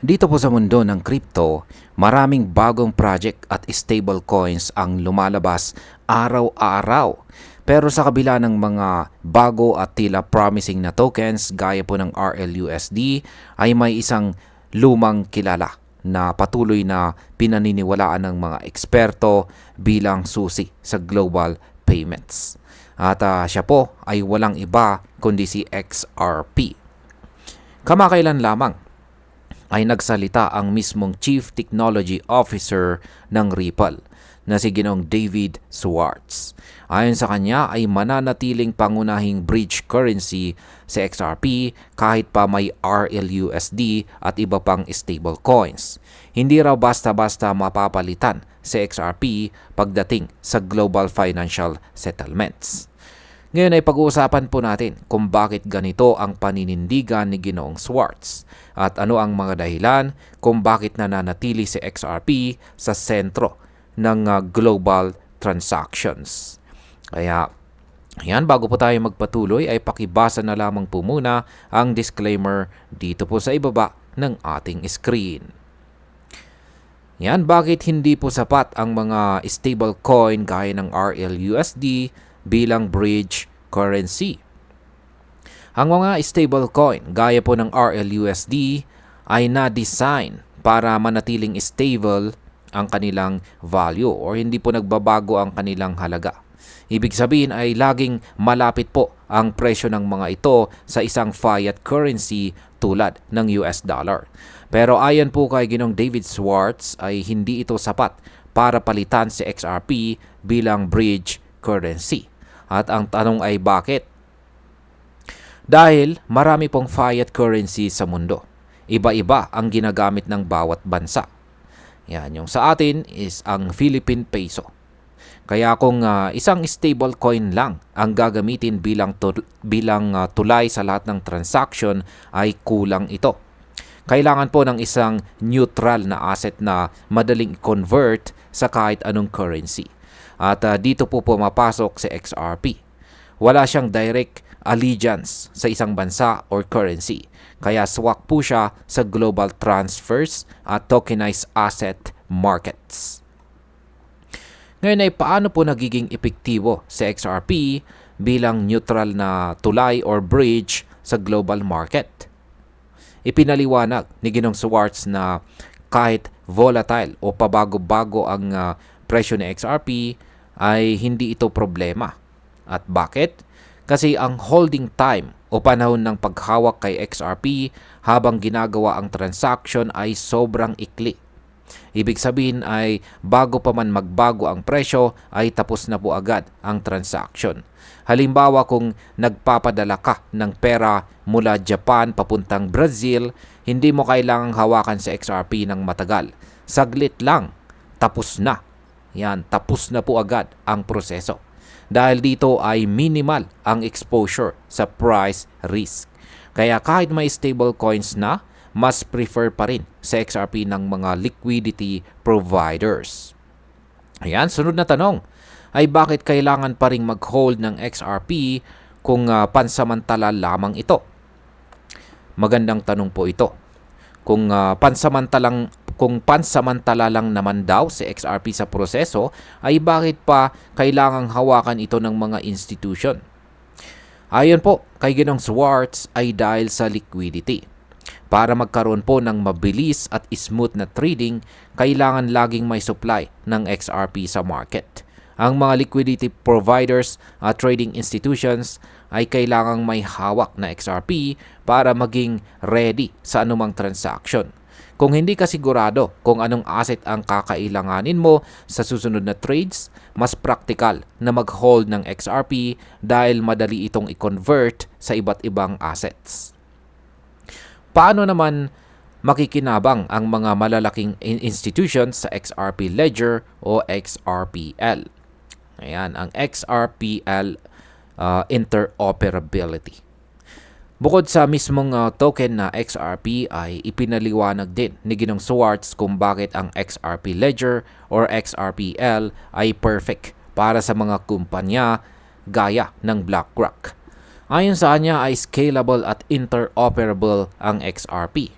Dito po sa mundo ng crypto, maraming bagong project at stable coins ang lumalabas araw-araw. Pero sa kabila ng mga bago at tila promising na tokens gaya po ng RLUSD ay may isang lumang kilala na patuloy na pinaniniwalaan ng mga eksperto bilang susi sa global payments. At ah, siya po ay walang iba kundi si XRP. Kamakailan lamang ay nagsalita ang mismong Chief Technology Officer ng Ripple na si Ginong David Swartz. Ayon sa kanya ay mananatiling pangunahing bridge currency sa XRP kahit pa may RLUSD at iba pang stable coins. Hindi raw basta-basta mapapalitan sa XRP pagdating sa global financial settlements. Ngayon ay pag-uusapan po natin kung bakit ganito ang paninindigan ni Ginoong Swartz at ano ang mga dahilan kung bakit nananatili si XRP sa sentro ng uh, global transactions. Kaya Ayan, bago po tayo magpatuloy ay pakibasa na lamang po muna ang disclaimer dito po sa ibaba ng ating screen. Yan, bakit hindi po sapat ang mga stable coin gaya ng RLUSD bilang bridge currency? Ang mga stable coin gaya po ng RLUSD ay na-design para manatiling stable ang kanilang value or hindi po nagbabago ang kanilang halaga. Ibig sabihin ay laging malapit po ang presyo ng mga ito sa isang fiat currency tulad ng US dollar. Pero ayon po kay Ginong David Swartz ay hindi ito sapat para palitan si XRP bilang bridge currency. At ang tanong ay bakit? Dahil marami pong fiat currency sa mundo. Iba-iba ang ginagamit ng bawat bansa. Yan, yung sa atin is ang Philippine peso. Kaya kung uh, isang stable coin lang ang gagamitin bilang tul- bilang uh, tulay sa lahat ng transaction ay kulang ito. Kailangan po ng isang neutral na asset na madaling convert sa kahit anong currency. At uh, dito po pumapasok si XRP. Wala siyang direct allegiance sa isang bansa or currency. Kaya swak po siya sa global transfers at tokenized asset markets. Ngayon ay paano po nagiging epektibo sa XRP bilang neutral na tulay or bridge sa global market? Ipinaliwanag ni Ginong Swartz na kahit volatile o pabago-bago ang uh, presyo ng XRP ay hindi ito problema. At bakit? Kasi ang holding time o panahon ng paghawak kay XRP habang ginagawa ang transaction ay sobrang ikli Ibig sabihin ay bago pa man magbago ang presyo ay tapos na po agad ang transaction. Halimbawa kung nagpapadala ka ng pera mula Japan papuntang Brazil, hindi mo kailangang hawakan sa XRP ng matagal. Saglit lang, tapos na. Yan, tapos na po agad ang proseso. Dahil dito ay minimal ang exposure sa price risk. Kaya kahit may stable coins na, mas prefer pa rin sa XRP ng mga liquidity providers. Ayan, sunod na tanong ay bakit kailangan pa rin mag-hold ng XRP kung uh, pansamantala lamang ito? Magandang tanong po ito. Kung uh, pansamantalang kung pansamantala lang naman daw si XRP sa proseso, ay bakit pa kailangang hawakan ito ng mga institution? Ayon po kay Ginong Swartz ay dahil sa liquidity. Para magkaroon po ng mabilis at smooth na trading, kailangan laging may supply ng XRP sa market. Ang mga liquidity providers at trading institutions ay kailangang may hawak na XRP para maging ready sa anumang transaction. Kung hindi ka sigurado kung anong asset ang kakailanganin mo sa susunod na trades, mas practical na mag-hold ng XRP dahil madali itong i-convert sa iba't ibang assets. Paano naman makikinabang ang mga malalaking institutions sa XRP Ledger o XRPL? Ayan, ang XRPL uh, interoperability. Bukod sa mismong uh, token na XRP ay ipinaliwanag din ni Ginong Swartz kung bakit ang XRP Ledger or XRPL ay perfect para sa mga kumpanya gaya ng BlackRock. Ayon sa kanya ay scalable at interoperable ang XRP.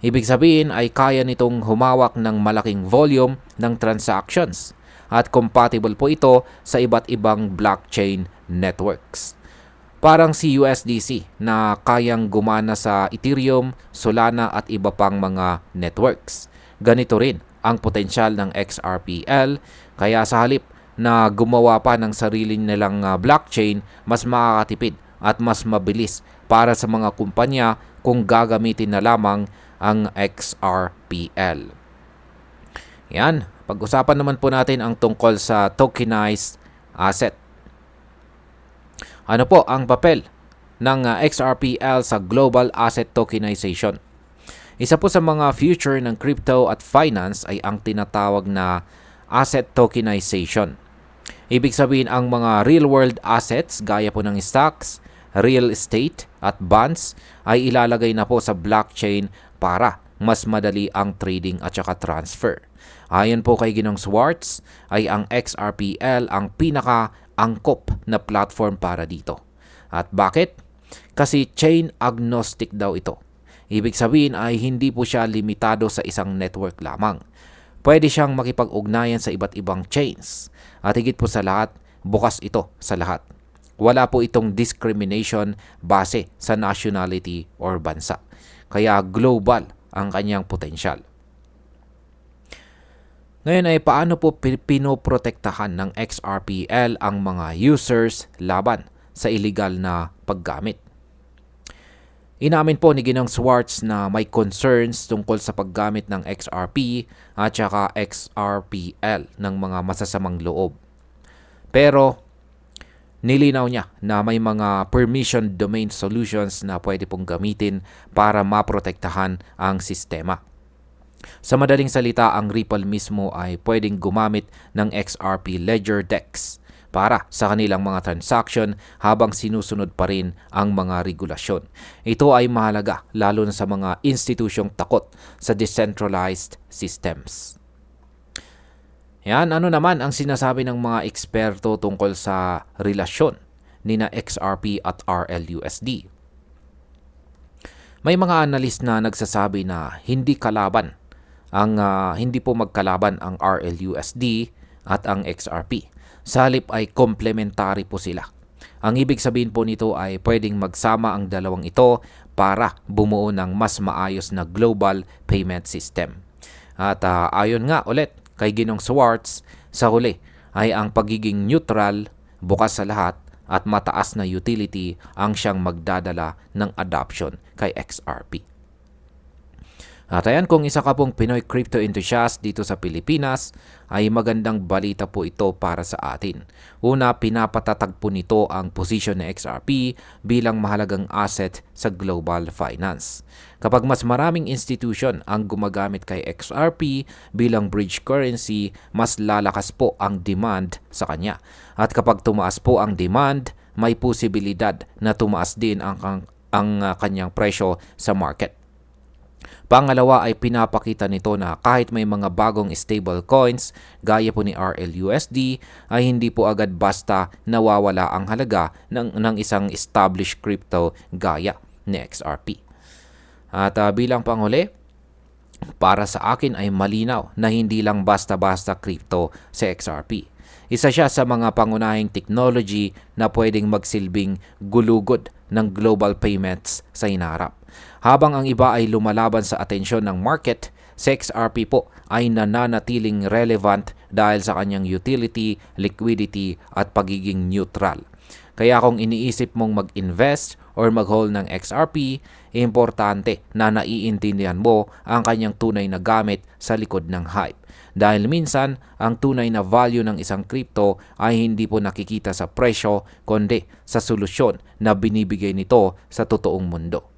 Ibig sabihin ay kaya nitong humawak ng malaking volume ng transactions at compatible po ito sa iba't ibang blockchain networks. Parang si USDC na kayang gumana sa Ethereum, Solana at iba pang mga networks. Ganito rin ang potensyal ng XRPL kaya sa halip na gumawa pa ng sarili nilang ah, blockchain, mas makakatipid at mas mabilis para sa mga kumpanya kung gagamitin na lamang ang XRPL. Yan, pag-usapan naman po natin ang tungkol sa tokenized asset. Ano po ang papel ng ah, XRPL sa global asset tokenization? Isa po sa mga future ng crypto at finance ay ang tinatawag na asset tokenization. Ibig sabihin ang mga real-world assets gaya po ng stocks, real estate at bonds ay ilalagay na po sa blockchain para mas madali ang trading at saka transfer. Ayon po kay Ginong Swartz ay ang XRPL ang pinaka-angkop na platform para dito. At bakit? Kasi chain agnostic daw ito. Ibig sabihin ay hindi po siya limitado sa isang network lamang. Pwede siyang makipag-ugnayan sa iba't ibang chains. At higit po sa lahat, bukas ito sa lahat. Wala po itong discrimination base sa nationality or bansa. Kaya global ang kanyang potensyal. Ngayon ay paano po pi- pinoprotektahan ng XRPL ang mga users laban sa illegal na paggamit? Inamin po ni Ginong Swartz na may concerns tungkol sa paggamit ng XRP at saka XRPL ng mga masasamang loob. Pero nilinaw niya na may mga permission domain solutions na pwede pong gamitin para maprotektahan ang sistema. Sa madaling salita, ang Ripple mismo ay pwedeng gumamit ng XRP Ledger DEX para sa kanilang mga transaction habang sinusunod pa rin ang mga regulasyon. Ito ay mahalaga lalo na sa mga institusyong takot sa decentralized systems. Yan, ano naman ang sinasabi ng mga eksperto tungkol sa relasyon ni na XRP at RLUSD? May mga analyst na nagsasabi na hindi kalaban ang ah, hindi po magkalaban ang RLUSD at ang XRP. Sa halip ay komplementary po sila. Ang ibig sabihin po nito ay pwedeng magsama ang dalawang ito para bumuo ng mas maayos na global payment system. At ah, ayon nga ulit kay Ginong Swartz, sa huli ay ang pagiging neutral, bukas sa lahat at mataas na utility ang siyang magdadala ng adoption kay XRP. At ayan, kung isa ka pong Pinoy crypto enthusiast dito sa Pilipinas, ay magandang balita po ito para sa atin. Una, pinapatatag po nito ang posisyon ng XRP bilang mahalagang asset sa global finance. Kapag mas maraming institution ang gumagamit kay XRP bilang bridge currency, mas lalakas po ang demand sa kanya. At kapag tumaas po ang demand, may posibilidad na tumaas din ang, ang, ang uh, kanyang presyo sa market. Pangalawa ay pinapakita nito na kahit may mga bagong stable coins gaya po ni RLUSD ay hindi po agad basta nawawala ang halaga ng, ng isang established crypto gaya ni XRP. At uh, bilang panghuli, para sa akin ay malinaw na hindi lang basta-basta crypto sa XRP. Isa siya sa mga pangunahing technology na pwedeng magsilbing gulugod ng global payments sa inarap. Habang ang iba ay lumalaban sa atensyon ng market, si XRP po ay nananatiling relevant dahil sa kanyang utility, liquidity at pagiging neutral. Kaya kung iniisip mong mag-invest or mag-hold ng XRP, importante na naiintindihan mo ang kanyang tunay na gamit sa likod ng hype. Dahil minsan, ang tunay na value ng isang crypto ay hindi po nakikita sa presyo, kundi sa solusyon na binibigay nito sa totoong mundo.